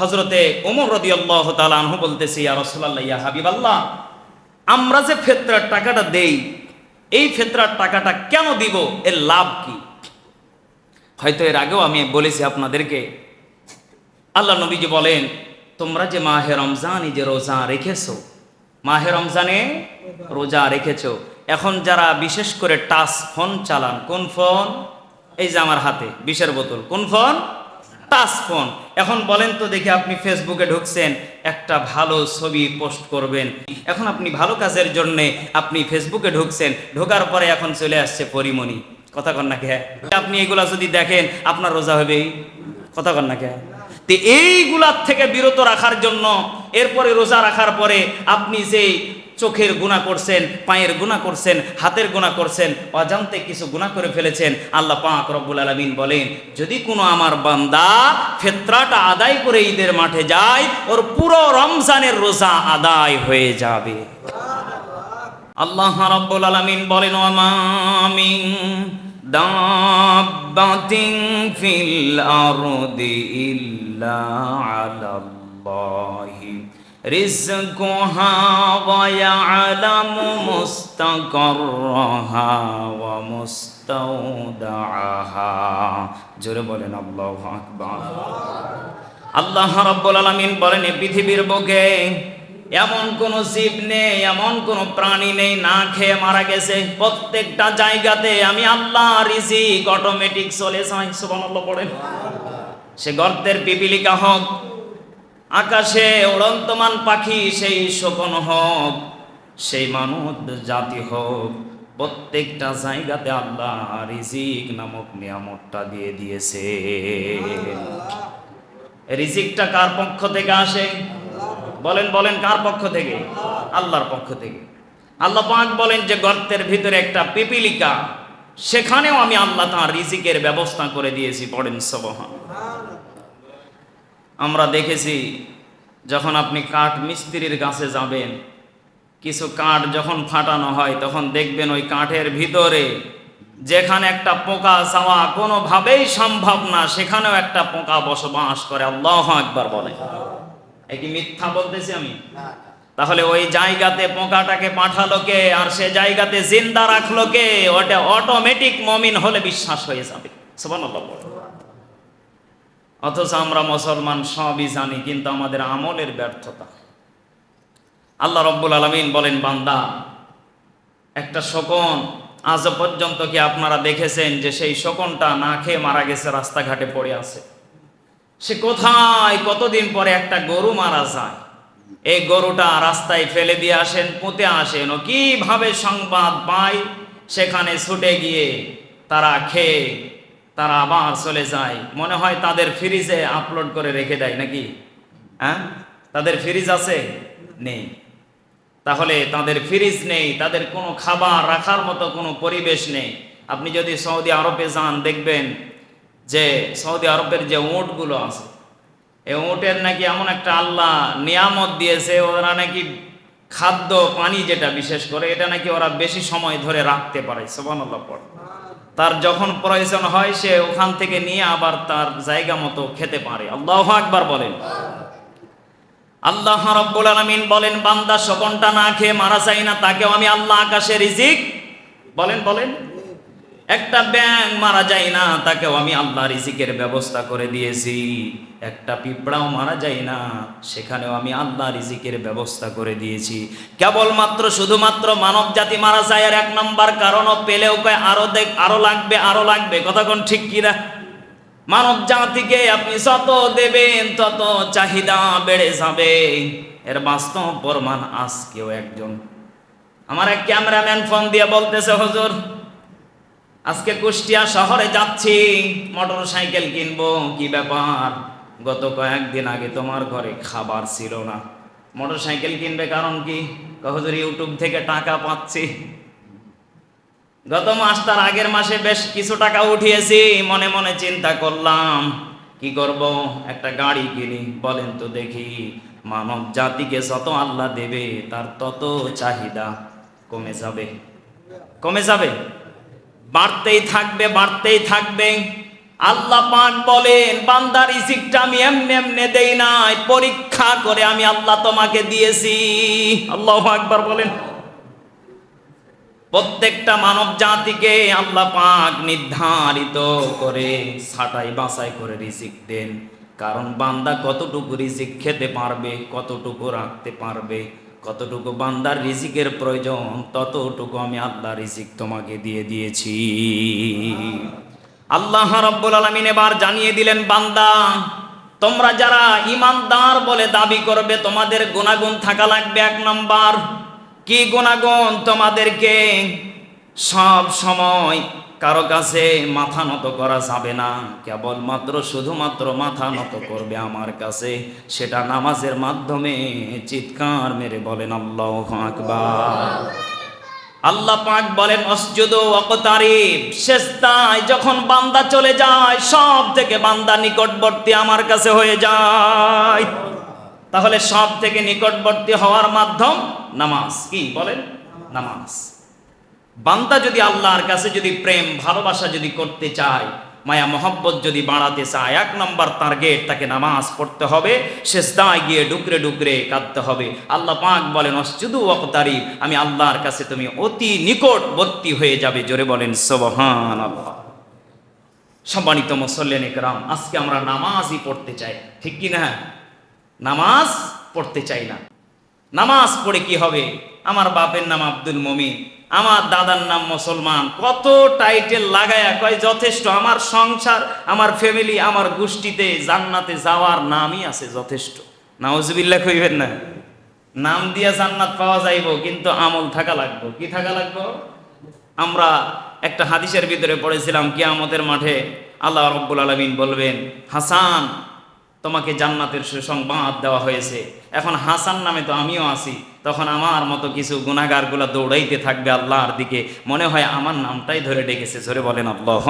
হজরতে ওমর রদি আল্লাহ তালাহ বলতেছি রসুল্লাহ ইয়া হাবিব আল্লাহ আমরা যে ফেতরার টাকাটা দেই, এই ফেতরার টাকাটা কেন দিব? এর লাভ কি? হয়তো এর আগেও আমি বলেছি আপনাদেরকে। আল্লাহ নবীজি বলেন, তোমরা যে মাহে রমজান যে রোজা রেখেছো, মাহে রমজানে রোজা রেখেছো, এখন যারা বিশেষ করে টাচ ফোন চালান, কোন ফোন? এই যে আমার হাতে, বিষের বোতল, কোন ফোন? Touch phone. এখন বলেন তো দেখি আপনি ফেসবুকে ঢুকছেন, একটা ভালো ছবি পোস্ট করবেন। এখন আপনি ভালো কাজের জন্যে আপনি ফেসবুকে ঢুকছেন, ঢোকার পরে এখন চলে আসছে পরিমণি। কথা কন না কে? আপনি এগুলা যদি দেখেন, আপনার রোজা হবেই। কথা কন না কে? তো এইগুলার থেকে বিরত রাখার জন্য, এরপরে রোজা রাখার পরে আপনি যেই চোখের গুণা করছেন, পায়ের গুণা করছেন, হাতের গুণা করছেন, অজান্তে কিছু গুণা করে ফেলেছেন। আল্লাহ পাক রব্বুল আলমিন বলেন, যদি কোনো আমার বান্দা ফেতরাটা আদায় করে ঈদের মাঠে যায়, ওর পুরো রমজানের রোজা আদায় হয়ে যাবে। আল্লাহ রাব্বুল আলামিন বলেন ওয়ামামিন দাব্বাতিন ফিল আরদি ইল্লা আলাল্লাহি। ইয়ালামু মুস্তাকাররাহা ওয়া মুস্তাওদাআহা জোরে বলেন, আল্লাহু আকবার। আল্লাহ রাব্বুল আলামিন বলেন পৃথিবীর বুকে এমন কোন জীব নেই, এমন কোন প্রাণী নেই, না খেয়ে মারা গেছে। প্রত্যেকটা জায়গাতে আমি আল্লাহ রিজিক অটোমেটিক চলে যাই সুবহানাল্লাহ পড়েন সে গর্তের পিপিলিকা হোক আকাশে উড়ন্তমান পাখি সেই শোকন হোক, সেই মানব জাতি হোক, প্রত্যেকটা জায়গাতে আল্লাহ রিজিক নামক নিয়ামতটা দিয়ে দিয়েছে। রিজিকটা কার পক্ষ থেকে আসে? বলেন বলেন, কার পক্ষ থেকে? আল্লাহর পক্ষ থেকে। আল্লাহ পাক বলেন যে গর্তের ভিতরে একটা পিপিলিকা, সেখানেও আমি আল্লাহ তাঁর রিজিকের ব্যবস্থা করে দিয়েছি, পড়েন সবহান। আমরা দেখেছি যখন আপনি কাঠ মিস্ত্রির কাছে যাবেন কিছু কাঠ যখন ফাটানো হয় তখন দেখবেন ওই কাঠের ভিতরে যেখানে একটা পোকা চাওয়া কোনোভাবেই সম্ভব না সেখানেও একটা পোকা বসবাস করে। আল্লাহ একবার বলে। কি মিথ্যা বলতেছি আমি? তাহলে ওই জায়গাতে পোকাটাকে পাঠালো কে আর সে জায়গাতে জিন্দা রাখল কে? ওটা অটোমেটিক মমিন হলে বিশ্বাস হয়ে যাবে। সুবহানাল্লাহ বলে। অথচ আমরা মুসলমান সবই জানি, কিন্তু আমাদের আমলের ব্যর্থতা। আল্লাহ রব্বুল আলমিন বলেন, বান্দা, একটা শকুন আজ পর্যন্ত কি আপনারা দেখেছেন যে সেই শকুনটা না খেয়ে মারা গেছে, রাস্তাঘাটে পড়ে আছে? সে কোথায়? কতদিন পরে একটা গরু মারা যায়? এই গরুটা রাস্তায় ফেলে দিয়ে আসেন, পুঁতে আসেন। ও কীভাবে সংবাদ পায়? সেখানে ছুটে গিয়ে তারা খেয়ে তারা আবার চলে যায়। মনে হয় তাদের ফ্রিজে আপলোড করে রেখে দেয় নাকি? হ্যাঁ? তাদের ফ্রিজ আছে? নেই। তাহলে তাদের ফ্রিজ নেই, তাদের কোনো খাবার রাখার মতো কোনো পরিবেশ নেই। আপনি যদি সৌদি আরবে যান, দেখবেন যে সৌদি আরবের যে উঁটগুলো আছে, এই উঁটের নাকি এমন একটা আল্লাহ নিয়ামত দিয়েছে, ওরা নাকি খাদ্য, পানি যেটা বিশেষ করে, এটা নাকি ওরা বেশি সময় ধরে রাখতে পারে। সোবানুল্লাহ পড়। তার যখন প্রয়োজন হয়, সে ওখান থেকে নিয়ে আবার তার জায়গা মতো খেতে পারে। আল্লাহ একবার বলেন। আল্লাহ রব্বুল আলমিন বলেন, বান্দা শকনটা না খেয়ে মারা যায় না, তাকেও আমি আল্লাহ আকাশে রিজিক বলেন বলেন। একটা ব্যাং মারা যায় না, তাকেও আমি আল্লাহ রিজিকের ব্যবস্থা করে দিয়েছি। একটা পিঁপড়াও মারা যায় না, সেখানেও আমি আল্লাহ রিজিকের ব্যবস্থা করে দিয়েছি। কেবলমাত্র শুধুমাত্র মানব জাতি মারা যায় আর এক নম্বর কারণও পেলেও কয়, আরও দেখ, আরও লাগবে আরও লাগবে। কোন ঠিক কিনা মানব জাতিকে আপনি যত দেবেন, তত চাহিদা বেড়ে যাবে। এর বাস্তব প্রমাণ আজকেও একজন। আমার এক ক্যামেরাম্যান ফোন দিয়ে বলতেছে, হুজুর, আজকে কুষ্টিয়া শহরে যাচ্ছি মোটর সাইকেল কিনবো, কি ব্যাপার? গত কয়েকদিন আগে তোমার ঘরে খাবার ছিল না। মোটর সাইকেল কিনবে কারণ কি? হুজুর ইউটিউব থেকে টাকা পাচ্ছি। গত মাস তার আগের মাসে বেশ কিছু টাকা উঠিয়েছি, মনে মনে চিন্তা করলাম, কি করব? একটা গাড়ি কিনি, বলেন তো দেখি। মানব জাতিকে যত আল্লাহ দেবে, তার তত চাহিদা কমে যাবে। কমে যাবে। বাড়তেই থাকবে বাড়তেই থাকবে। আল্লাহ পাক বলেন, বান্দার রিজিকটা আমি এমনি এমনি দেই নাই, পরীক্ষা করে আমি আল্লাহ তোমাকে দিয়েছি। আল্লাহ আকবার বলেন। প্রত্যেকটা মানব জাতিকে আল্লাহ পাক নির্ধারিত করে, ছাটাই বাছাই করে রিজিক দেন। কারণ বান্দা কতটুকু রিজিক খেতে পারবে, কতটুকু রাখতে পারবে, কতটুকু বান্দার রিজিকের প্রয়োজন, ততটুকু আমি আল্লাহ রিজিক তোমাকে দিয়ে দিয়েছি। আল্লাহ রব্বুল আলমিন এবার জানিয়ে দিলেন, বান্দা, তোমরা যারা ইমানদার বলে দাবি করবে, তোমাদের গুণাগুণ থাকা লাগবে এক নম্বর। কি গুণাগুণ? তোমাদেরকে সব সময় কারও কাছে মাথা নত করা যাবে না। কেবলমাত্র শুধুমাত্র মাথা নত করবে আমার কাছে। সেটা নামাজের মাধ্যমে চিৎকার মেরে বলেন, আল্লাহ আকবার। আল্লাহ পাক বলেন, অসজুদ অকতারিব শেষদায় যখন বান্দা চলে যায়, সব থেকে বান্দা নিকটবর্তী আমার কাছে হয়ে যায়। তাহলে সব থেকে নিকটবর্তী হওয়ার মাধ্যম নামাজ। কি বলেন? নামাজ। বান্দা যদি আল্লাহর কাছে যদি প্রেম, ভালোবাসা যদি করতে চায় মায়া মহব্বত যদি বাড়াতে চায়, এক নম্বর টার্গেট তাকে নামাজ পড়তে হবে শেষ শেষদায় গিয়ে ডুকরে ডুকরে কাঁদতে হবে। আল্লাহ পাক বলেন, অসজুদু অকতারি আমি আল্লাহর কাছে তুমি অতি নিকটবর্তী হয়ে যাবে। জোরে বলেন সবহান আল্লাহ সম্মানিত মুসল্লেন একরাম, আজকে আমরা নামাজই পড়তে চাই। ঠিক কি না? নামাজ পড়তে চাই না। নামাজ পড়ে কি হবে? আমার বাপের নাম আব্দুল মমিন। আমার দাদার নাম মুসলমান। কত টাইটেল লাগায়া কয়, যথেষ্ট, আমার সংসার, আমার ফ্যামিলি আমার গোষ্ঠীতে জান্নাতে যাওয়ার নামই আছে যথেষ্ট। নাউজবিল্লা কইবেন না। নাম দিয়া জান্নাত পাওয়া যাইব, কিন্তু আমল থাকা লাগবে। কি থাকা লাগবে? আমরা একটা হাদিসের ভিতরে পড়েছিলাম, কিয়ামতের মাঠে আল্লাহ রব্বুল আলমিন বলবেন, হাসান, তোমাকে জান্নাতের সুসংবাদ দেওয়া হয়েছে। এখন হাসান নামে তো আমিও আছি। তখন আমার মতো কিছু গুণাগারগুলো দৌড়াইতে থাকবে আল্লাহর দিকে। মনে হয় আমার নামটাই ধরে ডেকেছে ধরে বলেন আল্লাহ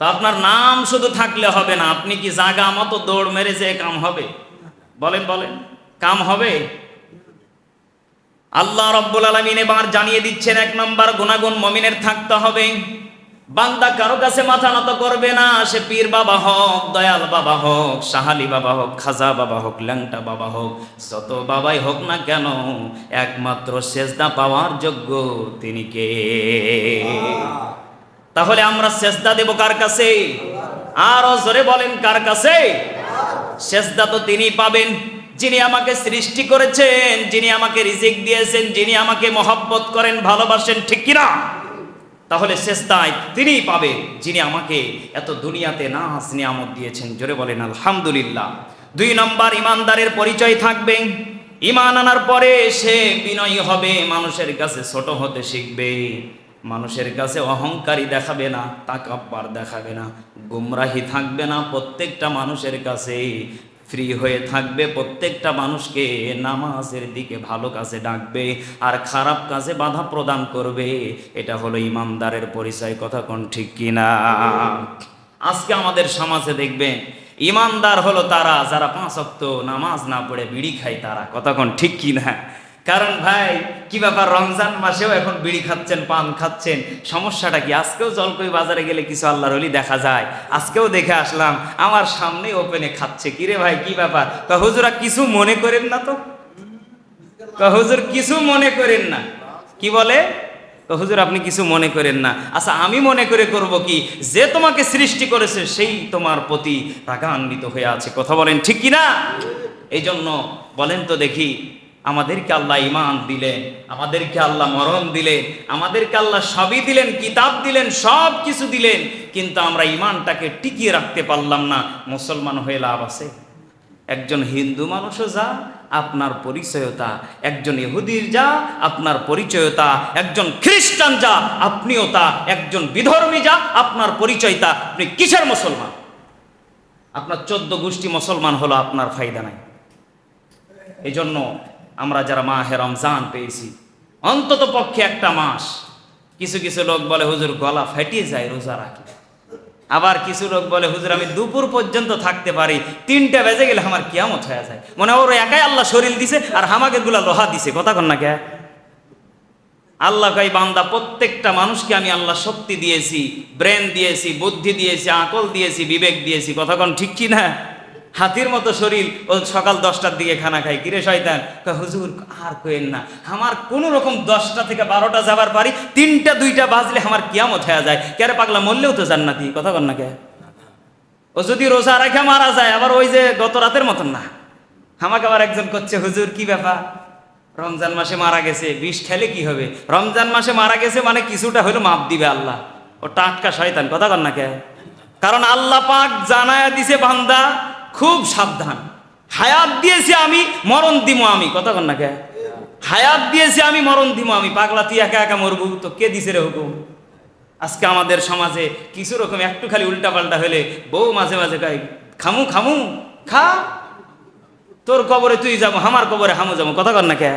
তা আপনার নাম শুধু থাকলে হবে না, আপনি কি জাগা মতো দৌড় মেরে যে কাম হবে? বলেন বলেন, কাম হবে? আল্লাহ রব্বুল আলমিন এবার জানিয়ে দিচ্ছেন, এক নম্বর গুণাগুণ মমিনের থাকতে হবে। বান্দা কারও কাছে মাথা নত করবে না, সে পীর বাবা হোক, দয়াল বাবা হোক, সাহালি বাবা হোক, খাজা বাবা হোক, ল্যাংটা বাবা হোক, যত বাবাই হোক না কেন, একমাত্র সেজদা পাওয়ার যোগ্য তিনি কে? তাহলে আমরা সেজদা দেব কার কাছে? আরও জোরে বলেন কার কাছে? সেজদা তো তিনি পাবেন, যিনি আমাকে সৃষ্টি করেছেন, যিনি আমাকে রিজিক দিয়েছেন, যিনি আমাকে মহব্বত করেন, ভালোবাসেন, ঠিক কিনা? তাহলে শেষদায় তিনিই পাবে যিনি আমাকে এত দুনিয়াতে নাচ নিয়ামত দিয়েছেন। জোরে বলেন, আলহামদুলিল্লাহ। দুই নম্বর, ইমানদারের পরিচয় থাকবে। ইমান আনার পরে সে বিনয়ী হবে, মানুষের কাছে ছোট হতে শিখবে। মানুষের কাছে অহংকারী দেখাবে না, তাকাব্বার দেখাবে না, গুমরাহি থাকবে না প্রত্যেকটা মানুষের কাছে ফ্রি হয়ে থাকবে, প্রত্যেকটা মানুষকে নামাজের দিকে ভালো কাজে ডাকবে আর খারাপ কাজে বাধা প্রদান করবে। এটা হলো ইমানদারের পরিচয়, কথা কোন ঠিক কিনা? আজকে আমাদের সমাজে দেখবেন, ইমানদার হলো তারা, যারা পাঁচ অক্ত নামাজ না পড়ে বিড়ি খায় তারা, কথা কোন ঠিক কিনা? কারণ ভাই, কি ব্যাপার? রমজান মাসেও এখন বিড়ি খাচ্ছেন, পান খাচ্ছেন। সমস্যাটা কি? আজকেও জলকই বাজারে গেলে কিছু আল্লাহর হলি দেখা যায়। আজকেও দেখে আসলাম, আমার সামনে ওপেনে খাচ্ছে। কিরে ভাই, কি ব্যাপার? তা হুজুরা কিছু মনে করেন না তো? হুজুর কিছু মনে করেন না। কি বলে? হুজুর, আপনি কিছু মনে করেন না। আচ্ছা আমি মনে করে করব কি? যে তোমাকে সৃষ্টি করেছে, সেই তোমার প্রতি রাগান্বিত হয়ে আছে। কথা বলেন ঠিক কি না এই জন্য বলেন তো দেখি। আমাদেরকে আল্লাহ ইমান দিলেন, আমাদেরকে আল্লাহ মরণ দিলেন, আমাদেরকে আল্লাহ সবই দিলেন, কিতাব দিলেন, সব কিছু দিলেন, কিন্তু আমরা ইমানটাকে টিকিয়ে রাখতে পারলাম না। মুসলমান হয়ে লাভ আছে? একজন হিন্দু মানুষও যা, আপনার পরিচয়তা। একজন ইহুদির যা, আপনার পরিচয়তা। একজন খ্রিস্টান যা, আপনিও তা। একজন বিধর্মী যা, আপনার পরিচয়তা। আপনি কিসের মুসলমান? আপনার চোদ্দ গোষ্ঠী মুসলমান হলো, আপনার ফায়দা নাই। এই জন্য আমরা যারা মাহে রমজান পেয়েছি, অন্তত পক্ষে একটা মাস, কিছু কিছু লোক বলে, হুজুর, গলা ফেটিয়ে যায়, রোজা রাখি আবার কিছু লোক বলে, হুজুর, আমি দুপুর পর্যন্ত থাকতে পারি, তিনটা বেজে গেলে আমার কিয়ামত হয়ে যায়। মনে ওর একাই আল্লাহ শরীর দিছে আর হামাকে গুলা লোহা দিছে, কথা কন না কে? আল্লাহ কাই বান্দা, প্রত্যেকটা মানুষকে আমি আল্লাহ শক্তি দিয়েছি, ব্রেন দিয়েছি, বুদ্ধি দিয়েছি, আকল দিয়েছি, বিবেক দিয়েছি। কথা কোন ঠিক কি না হাতির মতো শরীর, ও সকাল দশটার দিকে খানা খাই কিরে শয়তান? হুজুর, আর কইেন না। আমার কোনো রকম দশটা থেকে বারোটা যাবার পারি, তিনটা, দুইটা বাজলে আমার কিয়ামত হয়ে যায়। কেরে পাগলা, মরলেও তো জান্নাতি। কথা কন না কে? ও যদি রোজা রেখে মারা যায়, আবার ওই যে গত রাতের মতন না। আমাকে আবার একজন করছে, হুজুর, কি ব্যাপার? রমজান মাসে মারা গেছে, বিষ খেলে কি হবে? রমজান মাসে মারা গেছে মানে কিছুটা হলো মাপ দিবে আল্লাহ। ও টাটকা শয়তান, কথা কন না কে? কারণ আল্লাহ পাক জানায়া দিছে বান্দা খুব সাবধান। হায়াত দিয়েছি আমি, মরণ দিমো আমি। কথা কন না কে? হায়াত দিয়েছি আমি, মরণ দিমো আমি। পাগলা, তুই একা একা মরবু? তো কে দিছে রে হুকুম? আজকে আমাদের সমাজে কিছু রকম একটু খালি উল্টাপাল্টা হলে বউ মাঝে মাঝে কয়, খামু খামু, খা। তোর কবরে তুই যাব, আমার কবরে হামু যাব। কথা কর না কে?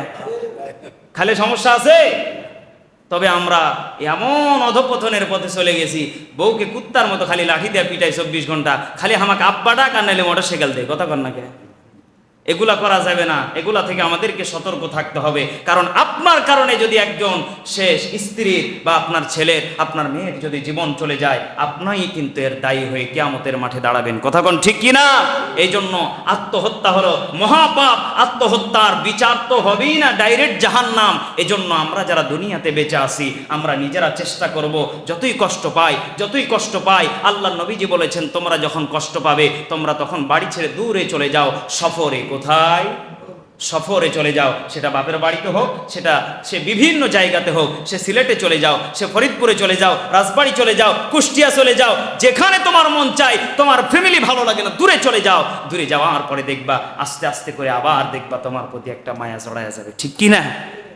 খালি সমস্যা আছে? তবে আমরা এমন অধপতনের পথে চলে গেছি, বউকে কুত্তার মতো খালি লাঠি দেয়া পিটাই চব্বিশ ঘণ্টা, খালি আমাকে আব্বা ডাক মোটর সাইকেল দেয়, কথা কর না কে? এগুলা করা যাবে না। এগুলা থেকে আমাদেরকে সতর্ক থাকতে হবে। কারণ আপনার কারণে যদি একজন শেষ স্ত্রীর বা আপনার ছেলের আপনার মেয়ের যদি জীবন চলে যায়, আপনাই কিন্তু এর দায়ী হয়ে কেয়ামতের মাঠে দাঁড়াবেন। কথা কোন ঠিক কিনা? এই জন্য আত্মহত্যা হলো মহাপাপ। আত্মহত্যার বিচার তো হবেই না, ডাইরেক্ট জাহান্নাম। এজন্য আমরা যারা দুনিয়াতে বেঁচে আছি, আমরা নিজেরা চেষ্টা করব, যতই কষ্ট পাই, যতই কষ্ট পাই, আল্লাহ নবীজি বলেছেন, তোমরা যখন কষ্ট পাবে, তোমরা তখন বাড়ি ছেড়ে দূরে চলে যাও, সফরে কোথায়? সফরে চলে যাও। সেটা বাপের বাড়িতে হোক, সেটা সে বিভিন্ন জায়গাতে হোক, সে সিলেটে চলে যাও, সে ফরিদপুরে চলে যাও, রাজবাড়ি চলে যাও, কুষ্টিয়া চলে যাও, যেখানে তোমার মন চাই তোমার ফ্যামিলি ভালো লাগে না, দূরে চলে যাও। দূরে যাওয়ার পরে দেখবা, আস্তে আস্তে করে আবার দেখবা তোমার প্রতি একটা মায়া জড়ায় যাবে। ঠিক কি না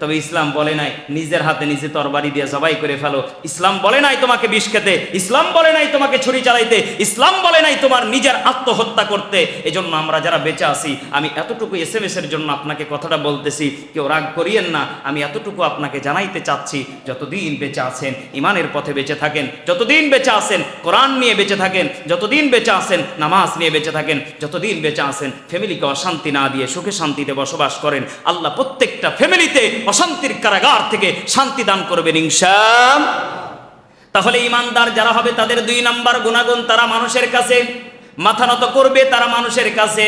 তবে ইসলাম বলে নাই, নিজের হাতে নিজে তরবারি দিয়ে জবাই করে ফেলো। ইসলাম বলে নাই তোমাকে বিষ খেতে, ইসলাম বলে নাই তোমাকে ছুরি চালাইতে, ইসলাম বলে নাই তোমার নিজের আত্মহত্যা করতে। এজন্য আমরা যারা বেঁচে আছি, আমি এতটুকু এস এম এস এর জন্য আপনাকে কথাটা বলতেছি, কেউ রাগ করিয়েন না, আমি এতটুকু আপনাকে জানাইতে চাচ্ছি, যতদিন বেঁচে আছেন, ইমানের পথে বেঁচে থাকেন, যতদিন বেঁচে আছেন, কোরআন নিয়ে বেঁচে থাকেন, যতদিন বেঁচে আছেন, নামাজ নিয়ে বেঁচে থাকেন, যতদিন বেঁচে আছেন ফ্যামিলিকে অশান্তি না দিয়ে সুখে শান্তিতে বসবাস করেন, আল্লাহ প্রত্যেকটা ফ্যামিলিতে অশান্তির কারাগার থেকে শান্তি দান করবেন ইনশাম তাহলে ইমানদার যারা হবে, তাদের দুই নাম্বার গুণাগুণ তারা মানুষের কাছে, মাথা নত করবে তারা মানুষের কাছে।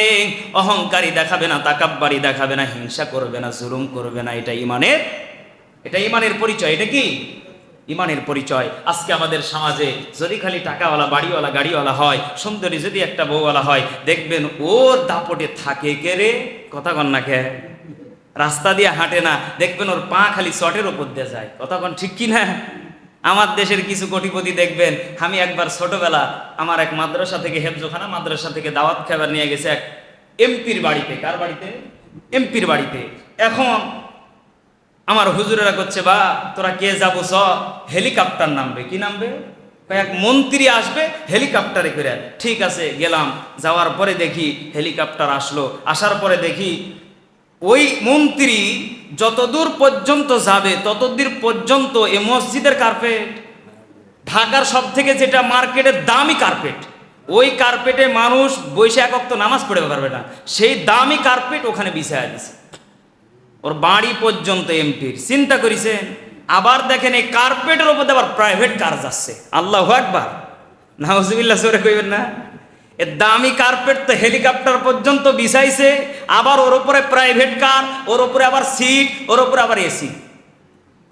অহংকারী দেখাবে না, তাকাব্বারি দেখাবে না, হিংসা করবে না, জুলুম করবে না, এটা ইমানের এটা ইমানের পরিচয়, এটা কি? ইমানের পরিচয়। আজকে আমাদের সমাজে যদি খালি টাকাওয়ালা, বাড়িওয়ালা, গাড়িওয়ালা হয়, সুন্দরী যদি একটা বউওয়ালা হয়, দেখবেন ওর দাপটে থাকে কে রে? কথা কন না কে? রাস্তা দিয়ে হাঁটে না, দেখবেন ওর পা খালি চটের ওপর দিয়ে যায়। কন ঠিক কি না? আমার দেশের কিছু কোটিপতি দেখবেন, আমি একবার ছোটবেলা আমার এক মাদ্রাসা থেকে হেফজোখানা মাদ্রাসা থেকে দাওয়াত খাবার নিয়ে গেছে এক এমপির বাড়িতে। কার বাড়িতে? এমপির বাড়িতে। এখন আমার হুজুরেরা করছে, বা, তোরা কে যাব স হেলিকপ্টার নামবে। কি নামবে? এক মন্ত্রী আসবে, হেলিকপ্টারে করে ঠিক আছে, গেলাম। যাওয়ার পরে দেখি হেলিকপ্টার আসলো। আসার পরে দেখি ওই মন্ত্রী যতদূর পর্যন্ত যাবে, ততদূর পর্যন্ত এ মসজিদের কার্পেট ঢাকার সব থেকে যেটা মার্কেটের দামি কার্পেট ওই কার্পেটে মানুষ বৈশে একক নামাজ পড়ে পারবে না। সেই দামি কার্পেট ওখানে বিছায়া দিছে। ওর বাড়ি পর্যন্ত এমপির চিন্তা করেছেন, আবার দেখেন এই কার্পেটের দিয়ে আবার প্রাইভেট কার যাচ্ছে। আল্লাহ একবার নাহজুবিল্লাহ সরে কইবেন না? এ দামি কার্পেট তো হেলিকপ্টার পর্যন্ত বিছাইছে, আবার ওর উপরে প্রাইভেট কার ওর উপরে আবার সিট ওর উপরে আবার এসি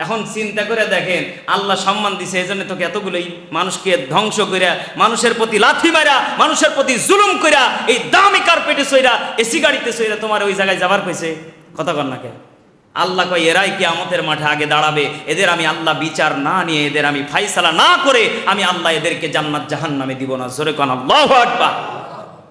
এখন চিন্তা করে দেখেন, আল্লাহ সম্মান দিছে, এই জন্য তোকে এতগুলোই মানুষকে ধ্বংস করিয়া মানুষের প্রতি লাথি মারা মানুষের প্রতি জুলুম কইরা, এই দামি কার্পেটে সইরা এসি গাড়িতে সইরা তোমার ওই জায়গায় যাবার কইছে। কথা কর না কে আল্লাহ কয়, এরাই কি আমাদের মাঠে আগে দাঁড়াবে। এদের আমি আল্লাহ বিচার না নিয়ে, এদের আমি ফাইসালা না করে আমি আল্লাহ এদেরকে জান্নাত জাহান নামে দিব না। জোরে কন আল্লাহ আকবার।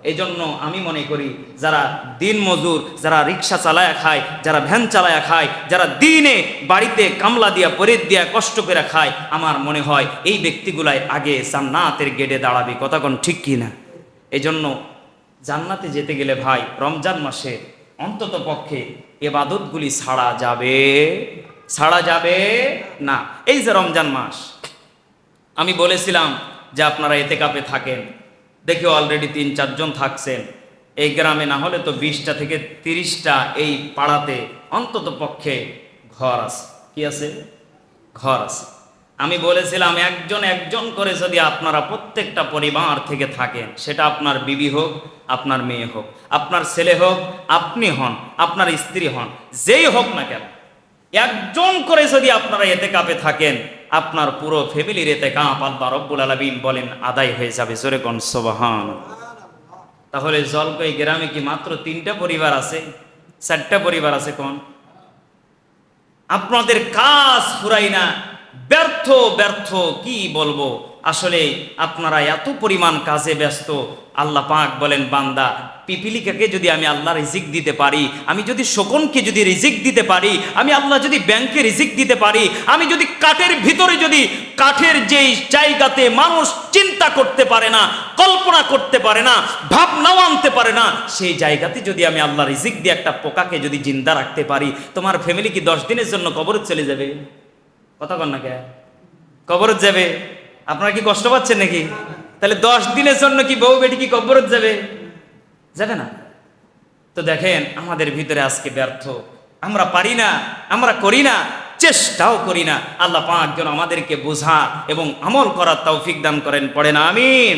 এই জন্য আমি মনে করি, যারা দিন মজুর, যারা রিক্সা চালায়া খায়, যারা ভ্যান চালায়া খায়, যারা দিনে বাড়িতে কামলা দিয়া, পরের দিয়া কষ্ট করে খায়, আমার মনে হয় এই ব্যক্তিগুলাই আগে জান্নাতের গেটে দাঁড়াবে। কথা কোন ঠিক কি না? এই জন্য জান্নাতে যেতে গেলে ভাই, রমজান মাসে অন্তত পক্ষে এবাদতগুলি ছাড়া যাবে ছাড়া যাবে না। এই যে রমজান মাস, আমি বলেছিলাম যে আপনারা এতে কাপে থাকেন। দেখি অলরেডি তিন, চারজন থাকছেন। এই গ্রামে না হলে তো বিশটা থেকে তিরিশটা এই পাড়াতে অন্তত পক্ষে ঘর আছে। কি আছে? ঘর আছে। আমি বলেছিলাম, একজন একজন করে যদি আপনারা প্রত্যেকটা পরিবার থেকে থাকেন, সেটা আপনার বিবি হোক, আপনার মেয়ে হোক, আপনার ছেলে হোক, আপনি হন, আপনার স্ত্রী হন, যেই হোক না কেন, একজন করে যদি আপনারা এতে কাপে থাকেন, আপনার পুরো ফ্যামিলির এতে কাপ আল্লাহ রব্বুল আলমিন বলেন, আদায় হয়ে যাবে, জোরে কোন সোবাহান। তাহলে জলকই গ্রামে কি মাত্র তিনটা পরিবার আছে? চারটা পরিবার আছে কোন? আপনাদের কাজ ফুরাই না ব্যর্থ ব্যর্থ, কি বলব? আসলে আপনারা এত পরিমাণ কাজে ব্যস্ত। আল্লাহ পাক বলেন, বান্দা, পিপিলিকাকে যদি আমি আল্লাহ রিজিক দিতে পারি, আমি যদি শকুনকে যদি রিজিক দিতে পারি, আমি আল্লাহ যদি ব্যাংকে রিজিক দিতে পারি, আমি যদি কাঠের ভিতরে যদি কাঠের যেই জায়গাতে মানুষ চিন্তা করতে পারে না, কল্পনা করতে পারে না, ভাবনাও আনতে পারে না, সেই জায়গাতে যদি আমি আল্লাহ রিজিক দিয়ে একটা পোকাকে যদি জিন্দা রাখতে পারি, তোমার ফ্যামিলি কি দশ দিনের জন্য কবরে চলে যাবে? কথা কন না কে? কবরত যাবে। আপনারা কি কষ্ট পাচ্ছেন নাকি? তাহলে দশ দিনের জন্য কি বউ বেটি কি কবরত যাবে? যাবে না। তো দেখেন, আমাদের ভিতরে আজকে ব্যর্থ। আমরা পারি না, আমরা করি না, চেষ্টাও করি না। আল্লাহ পাঁচজন আমাদেরকে বোঝা এবং আমল করার তৌফিক দান করেন। পড়ে না, আমিন।